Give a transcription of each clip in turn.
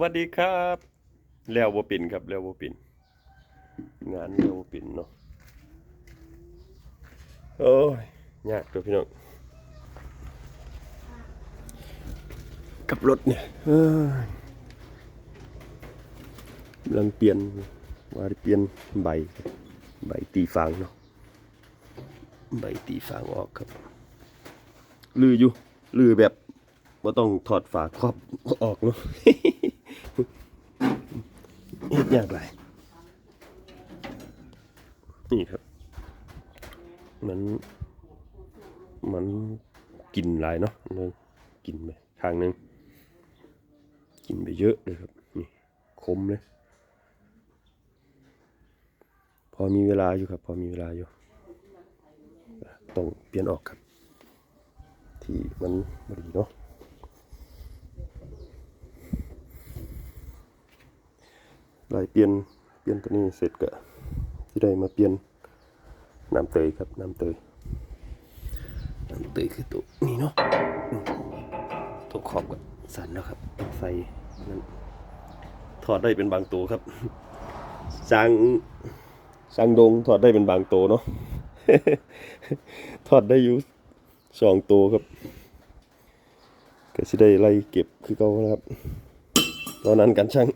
วัสดีครับ แล้วบ่ปินครับ แล้วบ่ปินงานแล้วบ่ปินเนาะโอ้ยยากตัวพี่น้องกับรถเนี่ยเอ้ยกำลังเปลี่ยนว่าเปลี่ยนใบ ใบตีฟางเนาะใบตีฟางออกครับ ลืออยู่ ลือแบบว่าต้องถอดฝาครอบออกเนาะ เฮ็ดยากหลายนี่ครับ มัน มันกินหลายเนาะกินไปข้างหนึง กินไปเยอะเลยครับ นี่คมเลย พอมีเวลาอยู่ครับ พอมีเวลาอยู่ ต้องเปลี่ยนออกครับ ที่มันบดีเนาะ ลายเปลี่ยนเปลี่ยนตัวนี้เสร็จก็ที่ได้มาเปลี่ยนน้ำเตยครับน้ำเตยน้ำเตยคือตัวนี้เนาะตัวขอบก็สั่นแล้วครับต้องใส่นั่นถอดได้เป็นบางตัวครับสร้างสร้างดงถอดได้เป็นบางตัวเนาะถอดได้อยู่สองตัวครับก็สิได้ไล่เก็บคือเก่านะครับตอนนั้นกันช่าง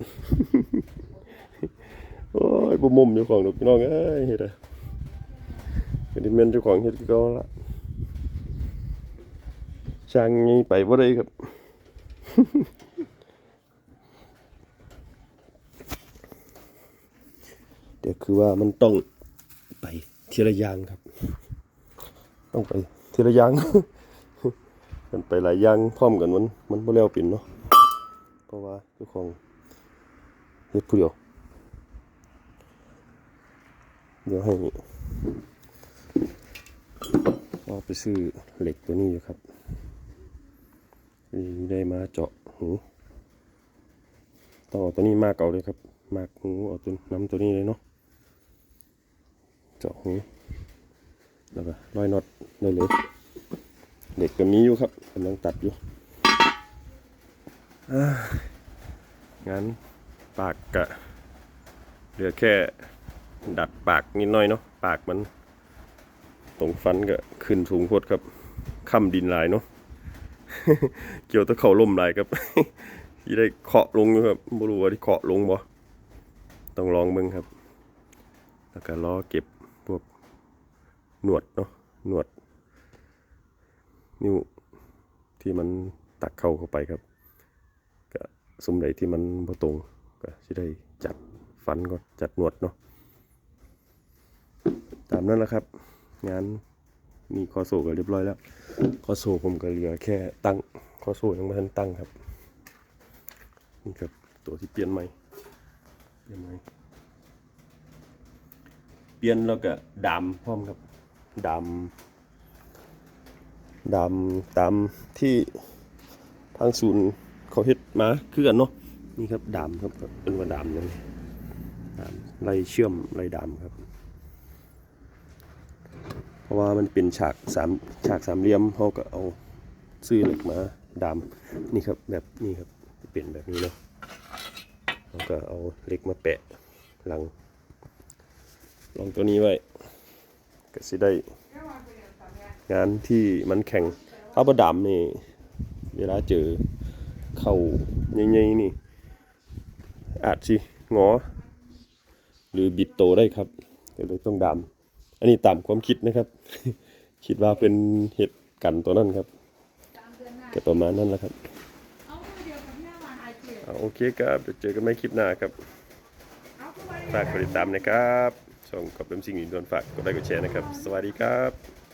โอ้ยบุมุมเจ้าของดอกพี่น้องเอ้ยเฮ็ดอะเป็นดิเมนเจ้าของเฮ็ดก็ละช่างนี้ไปบ่ได้ครับเดี๋ยวคือว่ามันต้องไปทีละอย่างครับ ต้องไปทีละอย่างมันไปหลายอย่างพร้อมกันมันมันบ่แล้วเป็นเนาะเพราะว่าเจ้าของเฮ็ดผู้เดียว เดี๋ยวให้เอาไปซื้อเหล็กตัวนี้อยู่ครับนี่ได้มาเจาะหูต้องเอาตัวนี้มากเอาเลยครับมากหูเอาตัวน้ำตัวนี้เลยเนาะเจาะหูแล้วก็ร้อยน็อตได้เลยเหล็กก็มีอยู่ครับกำลังตัดอยู่อ่างานปากกะเหลือแค่ ดัดปากนิดหน่อยเนาะปากมันตรงฟันก็ขึ้นสูงโคตรครับค่ำดินหลายเนาะเกี่ยวตะเขาล่มหลายครับที่ได้เคาะลงอยู่ครับบ่รู้ว่าที่เคาะลงบ่ต้องลองเบิ่งครับ แล้วก็ล้อเก็บพวกหนวดเนาะหนวด นิ้วที่มันตักเข้าเข้าไปครับก็สมใดที่มันบ่ตรงก็สิได้จัดฟันก็จัดหนวดเนาะ ตามนั้นแหละครับ งานมีคอโซก็เรียบร้อยแล้ว คอโซผมก็เหลือแค่ตั้ง คอโซยังไม่ทันตั้งครับ นี่ครับตัวที่เปลี่ยนใหม่ เปลี่ยนใหม่ เปลี่ยนแล้วก็ดามพร้อมครับ ดาม ดามตามที่ทางศูนย์เขาเฮ็ดมาคือกันเนาะ นี่ครับดามครับเป็นว่าดามนั่นดามไล่เชื่อมไล่ดามครับ เพราะว่ามันเป็นฉากสามฉากสามเหลี่ยมเขาก็เอาซื้อเหล็กมาดามนี่ครับแบบนี้ครับเป็นแบบนี้เนาะแล้วก็เอาเหล็กมาแปะหลังลองตัวนี้ไว้ก็สิได้งานที่มันแข็งถ้าประดามนี่เวลาเจอเข่าใหญ่ๆนี่ อาจสิงอ หรือบิดโตได้ครับก็เลยต้องดาม อันนี้ตามความคิดนะครับ คิดว่าเป็นเห็ดกันตัวนั้นครับก็ประมาณนั้นแหละครับเอาเดียวกับที่มาหาเจ็ดเอาโอเคครับเดี๋ยวเจอกันใหม่คลิปหน้าครับเอาเข้าไปฝากกดติดตามนะครับช่องกับเป็นสิ่งอื่นโดนฝากกดไลค์กดแชร์นะครับ สวัสดีครับ